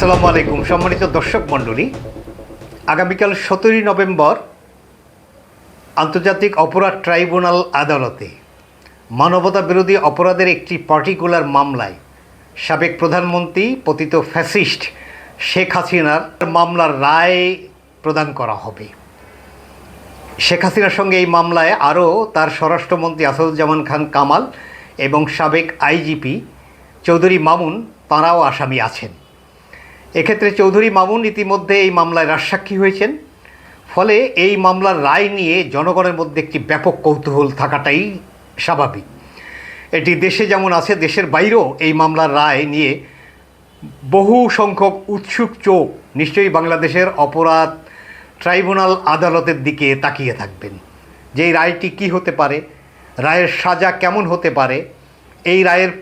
আসসালামু আলাইকুম। সম্মানিত দর্শক মণ্ডলী, আগামীকাল সতেরোই নভেম্বর আন্তর্জাতিক অপরাধ ট্রাইব্যুনাল আদালতে মানবতা বিরোধী অপরাধের একটি পার্টিকুলার মামলায় সাবেক প্রধানমন্ত্রী পতিত ফ্যাসিস্ট শেখ হাসিনার মামলার রায় প্রদান করা হবে। শেখ হাসিনার সঙ্গে এই মামলায় আরও তার স্বরাষ্ট্রমন্ত্রী আসাদুজ্জামান খান কামাল এবং সাবেক আইজিপি চৌধুরী মামুন, তাঁরাও আসামি আছেন। এক্ষেত্রে চৌধুরী মামুন ইতিমধ্যে এই মামলায় রাজসাক্ষী হয়েছেন। ফলে এই মামলার রায় নিয়ে জনগণের মধ্যে একটি ব্যাপক কৌতূহল থাকাটাই স্বাভাবিক। এটি দেশে যেমন আছে, দেশের বাইরেও এই মামলার রায় নিয়ে বহু সংখ্যক উৎসুক চোখ নিশ্চয়ই বাংলাদেশের অপরাধ ট্রাইব্যুনাল আদালতের দিকে তাকিয়ে থাকবেন যে রায়টি কি হতে পারে, রায়ের সাজা কেমন হতে পারে, এই রায়ের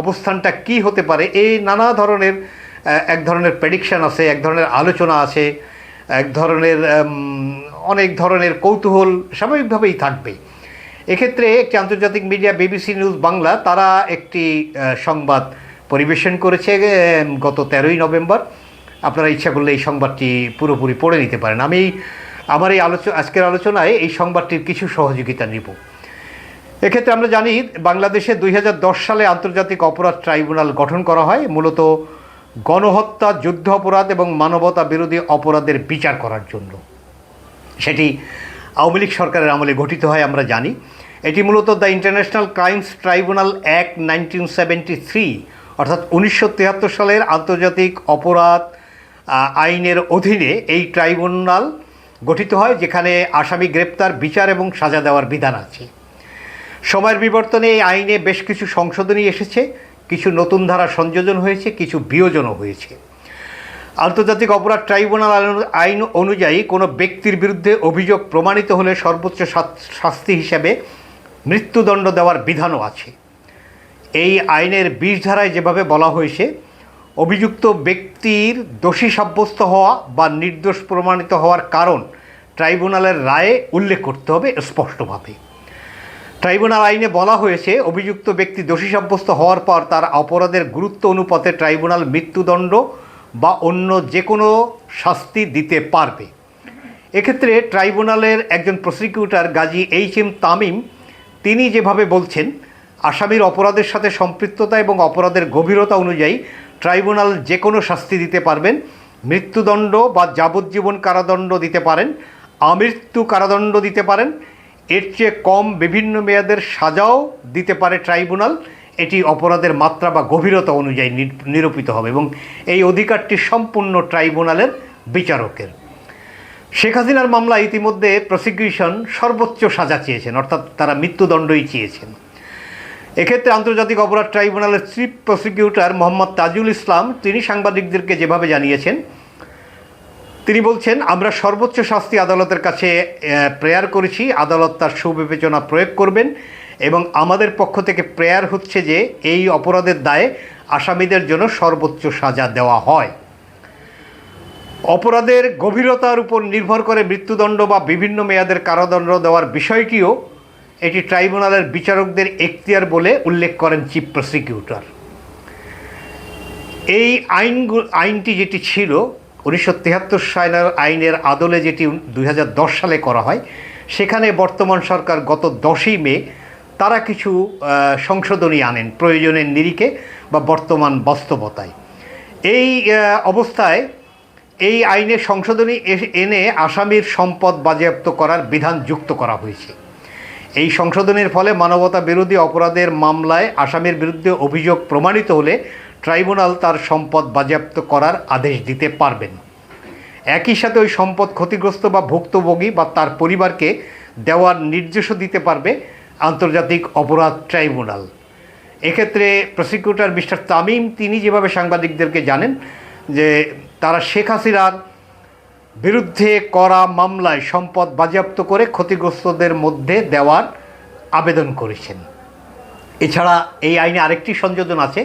অবস্থানটা কি হতে পারে, এই নানা ধরনের এক ধরনের প্রেডিকশন আছে, এক ধরনের আলোচনা আছে, এক ধরনের অনেক ধরনের কৌতূহল স্বাভাবিকভাবেই থাকবে। এক্ষেত্রে একটি আন্তর্জাতিক মিডিয়া বিবিসি নিউজ বাংলা, তারা একটি সংবাদ পরিবেশন করেছে গত তেরোই নভেম্বর। আপনারা ইচ্ছা করলে এই সংবাদটি পুরোপুরি পড়ে নিতে পারেন। আমি আমার এই আলোচনা আজকের আলোচনায় এই সংবাদটির কিছু সহযোগিতা নিব। এক্ষেত্রে আমরা জানি, বাংলাদেশে দুই হাজার দশ সালে আন্তর্জাতিক অপরাধ ট্রাইব্যুনাল গঠন করা হয়। মূলত গণহত্যা, যুদ্ধ অপরাধ এবং মানবতা বিরোধী অপরাধের বিচার করার জন্য। সেটি আওয়ামী লীগ সরকারের আমলে গঠিত হয়, আমরা জানি। এটি মূলত the international crimes tribunal act nineteen seventy three, অর্থাৎ উনিশশো তিয়াত্তর সালের আন্তর্জাতিক অপরাধ আইনের অধীনে এই ট্রাইব্যুনাল গঠিত হয়, যেখানে আসামি গ্রেপ্তার, বিচার এবং সাজা দেওয়ার বিধান আছে। সময়ের বিবর্তনে এই আইনে বেশ কিছু সংশোধনী এসেছে। কিছু নতুন ধারা সংযোজন হয়েছে, কিছু বিয়োজনও হয়েছে। আন্তর্জাতিক অপরাধ ট্রাইব্যুনাল আইন- অনুযায়ী কোনো ব্যক্তির বিরুদ্ধে অভিযোগ প্রমাণিত হলে সর্বোচ্চ শাস্তি হিসেবে মৃত্যুদণ্ড দেওয়ার বিধানও আছে। এই আইনের বিশ ধারায় যেভাবে বলা হয়েছে, অভিযুক্ত ব্যক্তির দোষী সাব্যস্ত হওয়া বা নির্দোষ প্রমাণিত হওয়ার কারণ ট্রাইব্যুনালের রায়ে উল্লেখ করতে হবে স্পষ্টভাবে। ট্রাইব্যুনাল আইনে বলা হয়েছে, অভিযুক্ত ব্যক্তি দোষী সাব্যস্ত হওয়ার পর তার অপরাধের গুরুত্ব অনুপাতে ট্রাইব্যুনাল মৃত্যুদণ্ড বা অন্য যে কোনো শাস্তি দিতে পারবে। এক্ষেত্রে ট্রাইব্যুনালের একজন prosecutor Gazi H M Tamim, তিনি যেভাবে বলছেন, আসামির অপরাধের সাথে সম্পৃক্ততা এবং অপরাধের গভীরতা অনুযায়ী ট্রাইব্যুনাল যে কোনো শাস্তি দিতে পারবেন, মৃত্যুদণ্ড বা যাবজ্জীবন কারাদণ্ড দিতে পারেন, আমৃত্যু কারাদণ্ড দিতে পারেন এর চেয়ে কম বিভিন্ন মেয়াদের সাজাও দিতে পারে ট্রাইব্যুনাল। এটি অপরাধের মাত্রা বা গভীরতা অনুযায়ী নিরূপিত হবে এবং এই অধিকারটি সম্পূর্ণ ট্রাইব্যুনালের বিচারকের। শেখ হাসিনার মামলা ইতিমধ্যে প্রসিকিউশন সর্বোচ্চ সাজা চেয়েছেন, অর্থাৎ তারা মৃত্যুদণ্ডই চেয়েছেন। এক্ষেত্রে আন্তর্জাতিক অপরাধ ট্রাইব্যুনালের চিফ প্রসিকিউটর মোহাম্মদ তাজুল ইসলাম, তিনি সাংবাদিকদেরকে যেভাবে জানিয়েছেন তিনি বলছেন, আমরা সর্বোচ্চ শাস্তি আদালতের কাছে প্রেয়ার করেছি। আদালত তার সুবিবেচনা প্রয়োগ করবেন এবং আমাদের পক্ষ থেকে প্রেয়ার হচ্ছে যে এই অপরাধের দায়ে আসামিদের জন্য সর্বোচ্চ সাজা দেওয়া হয়। অপরাধের গভীরতার উপর নির্ভর করে মৃত্যুদণ্ড বা বিভিন্ন মেয়াদের কারাদণ্ড দেওয়ার বিষয়টিও এটি ট্রাইব্যুনালের বিচারকদের এখতিয়ার বলে উল্লেখ করেন চিফ প্রসিকিউটর। এই আইন আইনটি যেটি ছিল উনিশশো তিয়াত্তর সালের আইনের আদলে যেটি দুই হাজার দশ সালে করা হয়, সেখানে বর্তমান সরকার গত দশই মে তারা কিছু সংশোধনী আনেন প্রয়োজনের নিরিখে বা বর্তমান বাস্তবতায়। এই অবস্থায় এই আইনে সংশোধনী এনে আসামির সম্পদ বাজেয়াপ্ত করার বিধান যুক্ত করা হয়েছে। এই সংশোধনের ফলে মানবতা বিরোধী অপরাধের মামলায় আসামির বিরুদ্ধে অভিযোগ প্রমাণিত হলে ট্রাইব্যুনাল তার সম্পদ বাজেয়াপ্ত করার আদেশ দিতে পারবেন। একই সাথে ওই সম্পদ ক্ষতিগ্রস্ত বা ভুক্তভোগী বা তার পরিবারকে দেওয়ার নির্দেশও দিতে পারবে আন্তর্জাতিক অপরাধ ট্রাইব্যুনাল। এক্ষেত্রে প্রসিকিউটর মিস্টার তামিম, তিনি যেভাবে সাংবাদিকদেরকে জানেন যে তারা শেখ হাসিনার বিরুদ্ধে করা মামলায় সম্পদ বাজেয়াপ্ত করে ক্ষতিগ্রস্তদের মধ্যে দেওয়ার আবেদন করেছেন। এছাড়া এই আইনে আরেকটি সংযোজন আছে,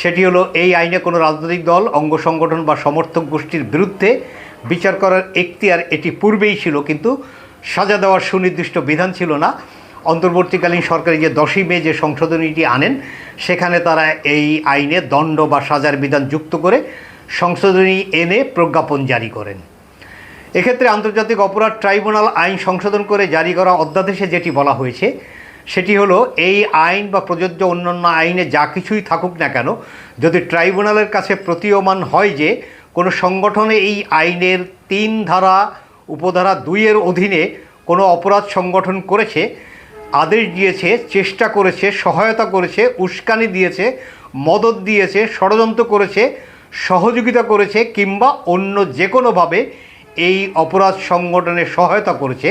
সেটি হলো এই আইনে কোনো রাজনৈতিক দল, অঙ্গ সংগঠন বা সমর্থক গোষ্ঠীর বিরুদ্ধে বিচার করার এখতিয়ার এটি পূর্বেই ছিল, কিন্তু সাজা দেওয়ার সুনির্দিষ্ট বিধান ছিল না। অন্তর্বর্তীকালীন সরকারি যে দশই মে যে সংশোধনীটি আনেন, সেখানে তারা এই আইনে দণ্ড বা সাজার বিধান যুক্ত করে সংশোধনী এনে প্রজ্ঞাপন জারি করেন। এক্ষেত্রে আন্তর্জাতিক অপরাধ ট্রাইব্যুনাল আইন সংশোধন করে জারি করা অধ্যাদেশে যেটি বলা হয়েছে, সেটি হলো এই আইন বা প্রযোজ্য অন্যান্য আইনে যা কিছুই থাকুক না কেন, যদি ট্রাইব্যুনালের কাছে প্রতীয়মান হয় যে কোনো সংগঠনে এই আইনের তিন ধারা, উপধারা দুইয়ের অধীনে কোনো অপরাধ সংগঠন করেছে, আদেশ দিয়েছে, চেষ্টা করেছে, সহায়তা করেছে, উস্কানি দিয়েছে, মদত দিয়েছে, ষড়যন্ত্র করেছে, সহযোগিতা করেছে কিংবা অন্য যে কোনোভাবে এই অপরাধ সংগঠনে সহায়তা করেছে,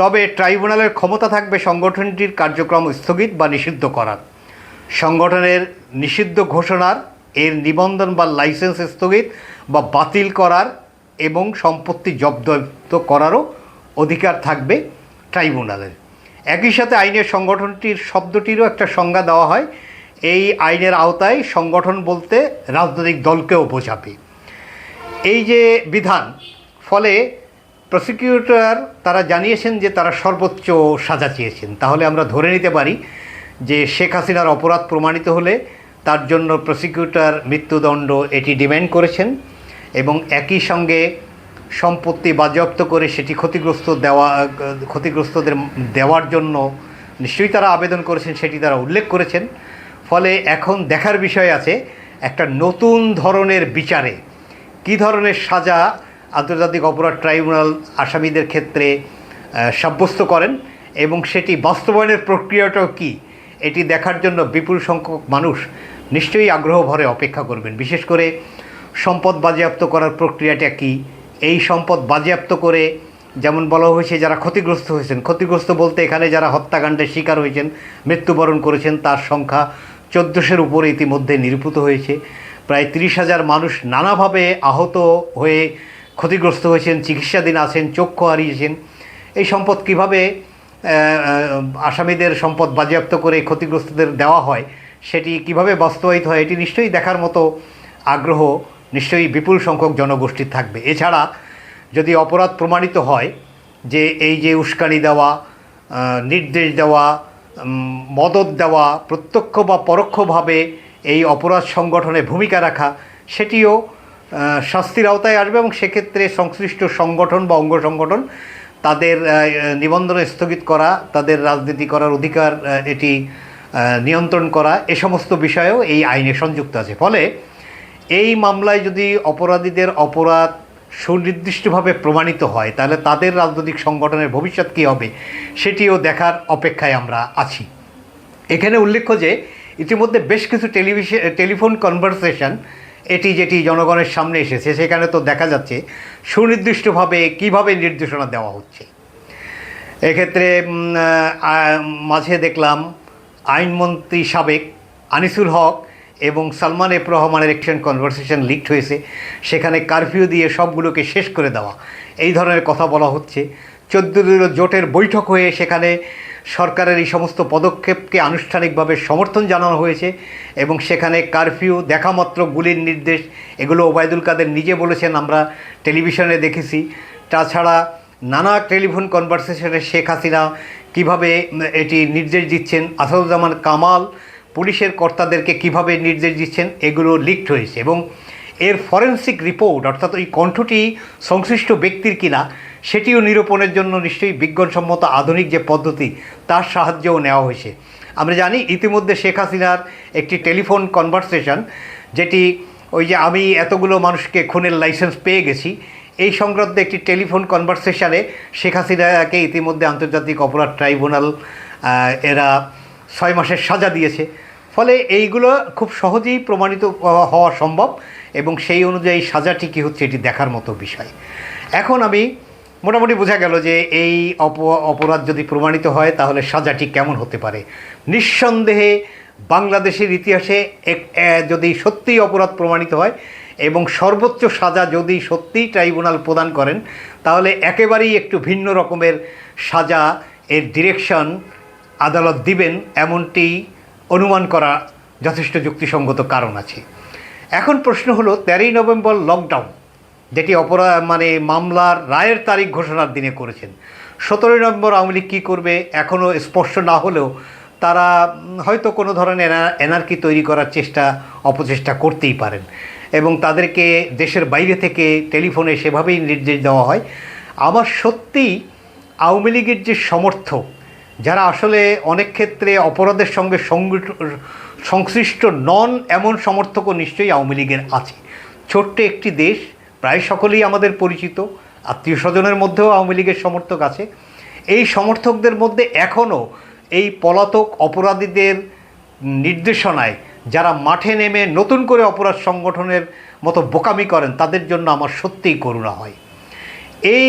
তবে ট্রাইব্যুনালের ক্ষমতা থাকবে সংগঠনটির কার্যক্রম স্থগিত বা নিষিদ্ধ করার। সংগঠনের নিষিদ্ধ ঘোষণার, এর নিবন্ধন বা লাইসেন্স স্থগিত বা বাতিল করার এবং সম্পত্তি জব্দ করারও অধিকার থাকবে ট্রাইব্যুনালের। একই সাথে আইনের সংগঠনটির শব্দটিরও একটা সংজ্ঞা দেওয়া হয়, এই আইনের আওতায় সংগঠন বলতে রাজনৈতিক দলকেও বোঝাবে। এই যে বিধান ফলে প্রসিকিউটর তারা জানিয়েছেন যে তারা সর্বোচ্চ সাজা চেয়েছেন। তাহলে আমরা ধরে নিতে পারি যে শেখ হাসিনার অপরাধ প্রমাণিত হলে তার জন্য প্রসিকিউটর মৃত্যুদণ্ড এটি ডিমান্ড করেছেন এবং একই সঙ্গে সম্পত্তি বাজেয়াপ্ত করে সেটি ক্ষতিগ্রস্ত দেওয়া, ক্ষতিগ্রস্তদের দেওয়ার জন্য নিশ্চয়ই তারা আবেদন করেছেন, সেটি তারা উল্লেখ করেছেন। ফলে এখন দেখার বিষয় আছে, একটা নতুন ধরনের বিচারে কী ধরনের সাজা আন্তর্জাতিক অপরাধ ট্রাইব্যুনাল আসামিদের ক্ষেত্রে সাব্যস্ত করেন এবং সেটি বাস্তবায়নের প্রক্রিয়াটাও কী, এটি দেখার জন্য বিপুল সংখ্যক মানুষ নিশ্চয়ই আগ্রহ ভরে অপেক্ষা করবেন। বিশেষ করে সম্পদ বাজেয়াপ্ত করার প্রক্রিয়াটা কী, এই সম্পদ বাজেয়াপ্ত করে যেমন বলা হয়েছে যারা ক্ষতিগ্রস্ত হয়েছেন, ক্ষতিগ্রস্ত বলতে এখানে যারা হত্যাকাণ্ডের শিকার হয়েছেন, মৃত্যুবরণ করেছেন, তার সংখ্যা চোদ্দোশোর উপরে ইতিমধ্যে নিরূপিত হয়েছে। প্রায় তিরিশ হাজার মানুষ নানাভাবে আহত হয়ে ক্ষতিগ্রস্ত হয়েছেন, চিকিৎসাধীন আছেন চক্ষু হারিয়েছেন। এই সম্পদ কীভাবে আসামিদের সম্পদ বাজেয়াপ্ত করে ক্ষতিগ্রস্তদের দেওয়া হয়, সেটি কীভাবে বাস্তবায়িত হয়, এটি নিশ্চয়ই দেখার মতো আগ্রহ, নিশ্চয়ই বিপুল সংখ্যক জনগোষ্ঠীর থাকবে। এছাড়া, যদি অপরাধ প্রমাণিত হয়, যে এই যে উস্কানি দেওয়া নির্দেশ দেওয়া মদত দেওয়া, প্রত্যক্ষ বা পরোক্ষভাবে এই অপরাধ সংগঠনে ভূমিকা রাখা, সেটিও শাস্তির আওতায় আসবে এবং সেক্ষেত্রে সংশ্লিষ্ট সংগঠন বা অঙ্গ সংগঠন তাদের নিবন্ধন স্থগিত করা, তাদের রাজনীতি করার অধিকার এটি নিয়ন্ত্রণ করা, এ সমস্ত বিষয়েও এই আইনে সংযুক্ত আছে। ফলে এই মামলায় যদি অপরাধীদের অপরাধ সুনির্দিষ্টভাবে প্রমাণিত হয়, তাহলে তাদের রাজনৈতিক সংগঠনের ভবিষ্যৎ কী হবে সেটিও দেখার অপেক্ষায় আমরা আছি। এখানে উল্লেখ্য যে, ইতিমধ্যে বেশ কিছু টেলিভিশন, টেলিফোন কনভারসেশন এটি যেটি জনগণের সামনে এসেছে, সেখানে তো দেখা যাচ্ছে সুনির্দিষ্টভাবে কীভাবে নির্দেশনা দেওয়া হচ্ছে। এক্ষেত্রে মাঝে দেখলাম আইনমন্ত্রী সাবেক আনিসুল হক এবং সালমান এফ রহমানের একটি কনভারসেশন লিকড হয়েছে। সেখানে কারফিউ দিয়ে সবগুলোকে শেষ করে দেওয়া। এই ধরনের কথা বলা হচ্ছে। চোদ্দ জোটের বৈঠক হয়ে সেখানে সরকারের এই সমস্ত পদক্ষেপকে আনুষ্ঠানিকভাবে সমর্থন জানানো হয়েছে এবং সেখানে কারফিউ, দেখামাত্র গুলির নির্দেশ, এগুলো ওবায়দুল কাদের নিজে বলেছেন, আমরা টেলিভিশনে দেখেছি। তাছাড়া নানা টেলিফোন কনভারসেশনে শেখ হাসিনা কীভাবে এটি নির্দেশ দিচ্ছেন, আসাদুজ্জামান কামাল পুলিশের কর্তাদেরকে কীভাবে নির্দেশ দিচ্ছেন, এগুলো লিকড হয়েছে এবং এর ফরেন্সিক রিপোর্ট, অর্থাৎ ওই কণ্ঠটি সংশ্লিষ্ট ব্যক্তির কিনা সেটিও নিরূপণের জন্য নিশ্চয়ই বিজ্ঞানসম্মত আধুনিক যে পদ্ধতি, তার সাহায্যও নেওয়া হয়েছে। আমরা জানি ইতিমধ্যে শেখ হাসিনার একটি টেলিফোন কনভারসেশন, যেটি ওই যে আমি এতগুলো মানুষকে খুনের লাইসেন্স পেয়ে গেছি, এই সংক্রান্ত একটি টেলিফোন কনভারসেশনে শেখ হাসিনাকে ইতিমধ্যে আন্তর্জাতিক অপরাধ ট্রাইব্যুনাল এরা ছয় মাসের সাজা দিয়েছে। ফলে এইগুলো খুব সহজেই প্রমাণিত হওয়া- সম্ভব এবং সেই অনুযায়ী সাজাটি কী হচ্ছে, এটি দেখার মতো বিষয়। এখন আমি মোটামুটি বোঝা গেল যে এই অপ, অপরাধ যদি প্রমাণিত হয়, তাহলে সাজাটি কেমন হতে পারে? নিঃসন্দেহে বাংলাদেশের ইতিহাসে এক যদি সত্যিই অপরাধ প্রমাণিত হয় এবং সর্বোচ্চ সাজা যদি সত্যিই ট্রাইব্যুনাল প্রদান করেন, তাহলে একেবারেই একটু ভিন্ন রকমের সাজা এর ডিরেকশন আদালত দিবেন, এমনটি অনুমান করা যথেষ্ট যুক্তিসঙ্গত কারণ আছে। এখন প্রশ্ন হলো, তেরোই নভেম্বর লকডাউন যেটি অপরাধ মানে মামলার রায়ের তারিখ ঘোষণার দিনে করেছেন। সতেরোই নভেম্বর আওয়ামী লীগ কী করবে এখনও স্পষ্ট না হলেও তারা হয়তো কোনো ধরনের এনা- এনার্কি তৈরি করার চেষ্টা, অপচেষ্টা করতেই পারেন। এবং তাদেরকে দেশের বাইরে থেকে টেলিফোনে সেভাবেই নির্দেশ দেওয়া হয়। আমার সত্যিই আওয়ামী লীগের যে সমর্থক, যারা আসলে অনেক ক্ষেত্রে অপরাধের সঙ্গে সংশ্লিষ্ট নন, এমন সমর্থকও নিশ্চয়ই আওয়ামী লীগের আছে। ছোট্ট একটি দেশ প্রায় সকলেই আমাদের পরিচিত, আত্মীয় স্বজনের মধ্যেও আওয়ামী লীগের সমর্থক আছে। এই সমর্থকদের মধ্যে এখনও এই পলাতক অপরাধীদের নির্দেশনায় যারা মাঠে নেমে নতুন করে অপরাধ সংগঠনের মতো বোকামি করেন, তাদের জন্য আমার সত্যিই করুণা হয়। এই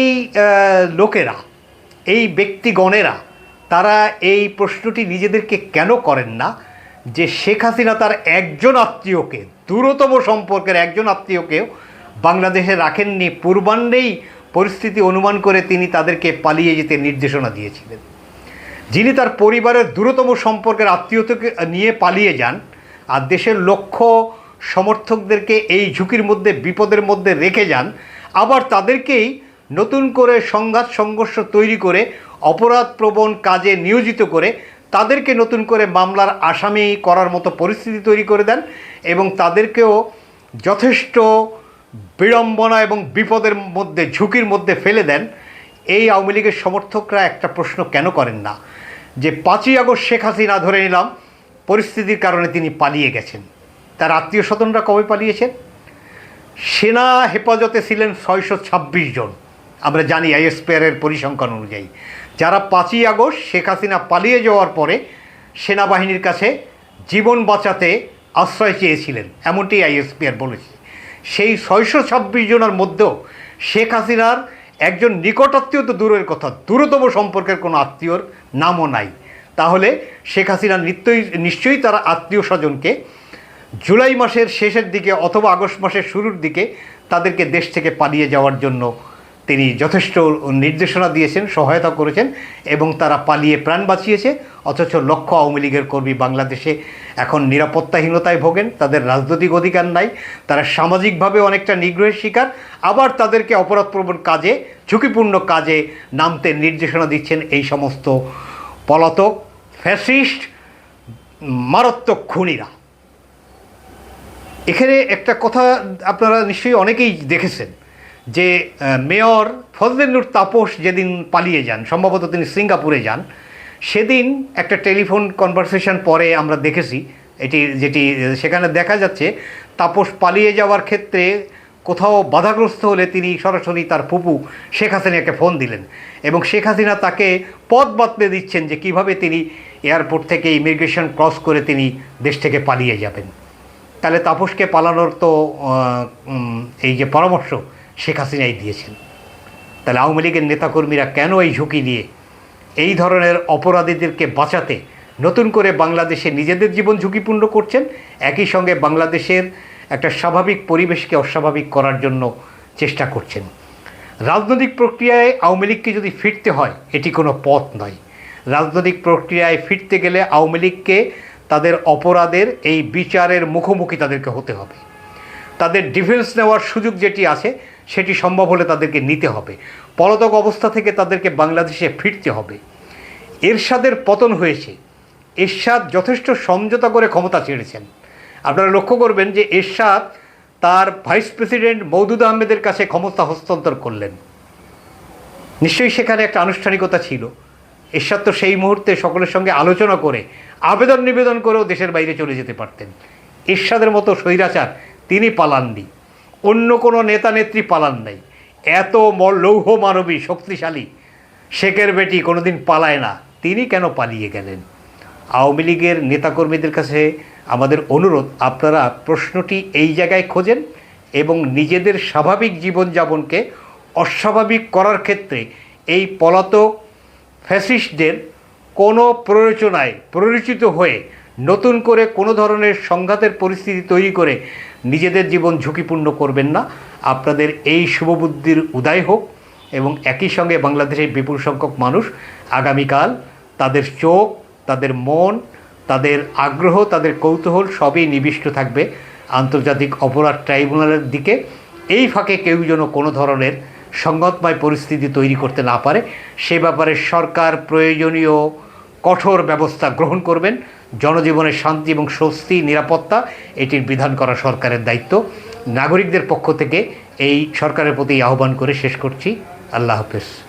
লোকেরা, এই ব্যক্তিগণেরা, তারা এই প্রশ্নটি নিজেদেরকে কেন করেন না? যে শেখ হাসিনা তার একজন আত্মীয়কে, দূরতম সম্পর্কের একজন আত্মীয়কেও বাংলাদেশে রাখেননি। পূর্বাণ্ডেই পরিস্থিতি অনুমান করে তিনি তাদেরকে পালিয়ে যেতে নির্দেশনা দিয়েছিলেন। যিনি তার পরিবারের দূরতম সম্পর্কের আত্মীয়তাকে নিয়ে পালিয়ে যান, আর দেশের লক্ষ্য সমর্থকদেরকে এই ঝুঁকির মধ্যে, বিপদের মধ্যে রেখে যান, আবার তাদেরকেই নতুন করে সংঘাত, সংঘর্ষ তৈরি করে, অপরাধপ্রবণ কাজে নিয়োজিত করে, তাদেরকে নতুন করে মামলার আসামি করার মতো পরিস্থিতি তৈরি করে দেন এবং তাদেরকেও যথেষ্ট বিড়ম্বনা এবং বিপদের মধ্যে, ঝুঁকির মধ্যে ফেলে দেন, এই আওয়ামী লীগের সমর্থকরা একটা প্রশ্ন কেন করেন না? যে পাঁচই আগস্ট শেখ হাসিনা ধরে নিলাম, পরিস্থিতির কারণে তিনি পালিয়ে গেছেন। তার আত্মীয় স্বজনরা কবে পালিয়েছেন? সেনা হেফাজতে ছিলেন ছয়শো ছাব্বিশ জন। আমরা জানি আইএসপিআরের পরিসংখ্যান অনুযায়ী। যারা পাঁচই আগস্ট শেখ হাসিনা পালিয়ে যাওয়ার পরে সেনাবাহিনীর কাছে জীবন বাঁচাতে আশ্রয় চেয়েছিলেন, এমনটি আইএসপিআর বলেছে। সেই ছয়শো ছাব্বিশ জনের মধ্যেও শেখ হাসিনার একজন নিকটাত্মীয় তো দূরের কথা, দূরতম সম্পর্কের কোনো আত্মীয়র নামও নাই। তাহলে শেখ হাসিনা নিত্যই, নিশ্চয়ই তারা আত্মীয় স্বজনকে জুলাই মাসের শেষের দিকে অথবা আগস্ট মাসের শুরুর দিকে তাদেরকে দেশ থেকে পালিয়ে যাওয়ার জন্য তিনি যথেষ্ট নির্দেশনা দিয়েছেন, সহায়তা করেছেন এবং তারা পালিয়ে প্রাণ বাঁচিয়েছে, অথচ লক্ষ্য আওয়ামী লীগের কর্মী বাংলাদেশে এখন নিরাপত্তাহীনতায় ভোগেন, তাদের রাজনৈতিক অধিকার নাই, তারা সামাজিকভাবে অনেকটা নিগ্রহের শিকার, আবার তাদেরকে অপরাধপ্রবণ কাজে, ঝুঁকিপূর্ণ কাজে নামতে নির্দেশনা দিচ্ছেন এই সমস্ত পলাতক ফ্যাসিস্ট মারাত্মক খুনিরা। এখানে একটা কথা আপনারা নিশ্চয়ই অনেকেই দেখেছেন। যে মেয়র ফজলেনুর তাপস যেদিন পালিয়ে যান, সম্ভবত তিনি সিঙ্গাপুরে যান, সেদিন একটা টেলিফোন কনভারসেশন পরে আমরা দেখেছি, এটি যেটি, সেখানে দেখা যাচ্ছে, তাপস পালিয়ে যাওয়ার ক্ষেত্রে কোথাও বাধাগ্রস্ত হলে তিনি সরাসরি তার ফুপু শেখ হাসিনাকে ফোন দিলেন এবং শেখ হাসিনা তাকে পথ বাতলে দিচ্ছেন যে কীভাবে তিনি এয়ারপোর্ট থেকে ইমিগ্রেশন ক্রস করে তিনি দেশ থেকে পালিয়ে যাবেন। তাহলে তাপসকে পালানোর তো এই যে পরামর্শ শেখ হাসিনাই দিয়েছেন। তাহলে আওয়ামী লীগের নেতাকর্মীরা কেন এই ঝুঁকি নিয়ে এই ধরনের অপরাধীদেরকে বাঁচাতে নতুন করে বাংলাদেশে নিজেদের জীবন ঝুঁকিপূর্ণ করছেন? একই সঙ্গে বাংলাদেশের একটা স্বাভাবিক পরিবেশকে অস্বাভাবিক করার জন্য চেষ্টা করছেন। রাজনৈতিক প্রক্রিয়ায় আওয়ামী লীগকে যদি ফিরতে হয়, এটি কোনো পথ নয়। রাজনৈতিক প্রক্রিয়ায় ফিরতে গেলে আওয়ামী লীগকে তাদের অপরাধের এই বিচারের মুখোমুখি তাদেরকে হতে হবে। তাদের ডিফেন্স নেওয়ার সুযোগ যেটি আছে, সেটি সম্ভব হলে তাদেরকে নিতে হবে। পলাতক অবস্থা থেকে তাদেরকে বাংলাদেশে ফিরতে হবে। এরশাদের পতন হয়েছে। এরশাদ যথেষ্ট সমঝোতা করে ক্ষমতা ছেড়েছেন। আপনারা লক্ষ্য করবেন যে এরশাদ তার ভাইস প্রেসিডেন্ট মৌদুদ আহমেদের কাছে ক্ষমতা হস্তান্তর করলেন। নিশ্চয়ই সেখানে একটা আনুষ্ঠানিকতা ছিল। এরশাদ তো সেই মুহূর্তে সকলের সঙ্গে আলোচনা করে আবেদন নিবেদন করেও দেশের বাইরে চলে যেতে পারতেন। এরশাদের মতো স্বৈরাচার তিনি পালাননি। অন্য কোনো নেতা নেত্রী পালান নাই। এত লৌহ মানবী, শক্তিশালী শেখের বেটি কোনোদিন পালায় না। তিনি কেন পালিয়ে গেলেন? আওয়ামী লীগের নেতাকর্মীদের কাছে আমাদের অনুরোধ, আপনারা প্রশ্নটি এই জায়গায় খোঁজেন এবং নিজেদের স্বাভাবিক জীবনযাপনকে অস্বাভাবিক করার ক্ষেত্রে এই পলাতক ফ্যাসিস্টদের কোনো প্ররোচনায় প্ররোচিত হয়ে নতুন করে কোনো ধরনের সংঘাতের পরিস্থিতি তৈরি করে নিজেদের জীবন ঝুঁকিপূর্ণ করবেন না। আপনাদের এই শুভবুদ্ধির উদয় হোক এবং একই সঙ্গে বাংলাদেশের বিপুল সংখ্যক মানুষ আগামীকাল তাদের চোখ, তাদের মন, তাদের আগ্রহ, তাদের কৌতূহল সবই নিবিষ্ট থাকবে আন্তর্জাতিক অপরাধ ট্রাইব্যুনালের দিকে। এই ফাঁকে কেউ যেন কোনো ধরনের সংঘাতময় পরিস্থিতি তৈরি করতে না পারে। সে ব্যাপারে সরকার প্রয়োজনীয় কঠোর ব্যবস্থা গ্রহণ করবেন। জনজীবনের শান্তি এবং স্বস্তি, নিরাপত্তা, এটির বিধান করা সরকারের দায়িত্ব। নাগরিকদের পক্ষ থেকে এই সরকারের প্রতি আহ্বান করে শেষ করছি। আল্লাহ হাফেজ।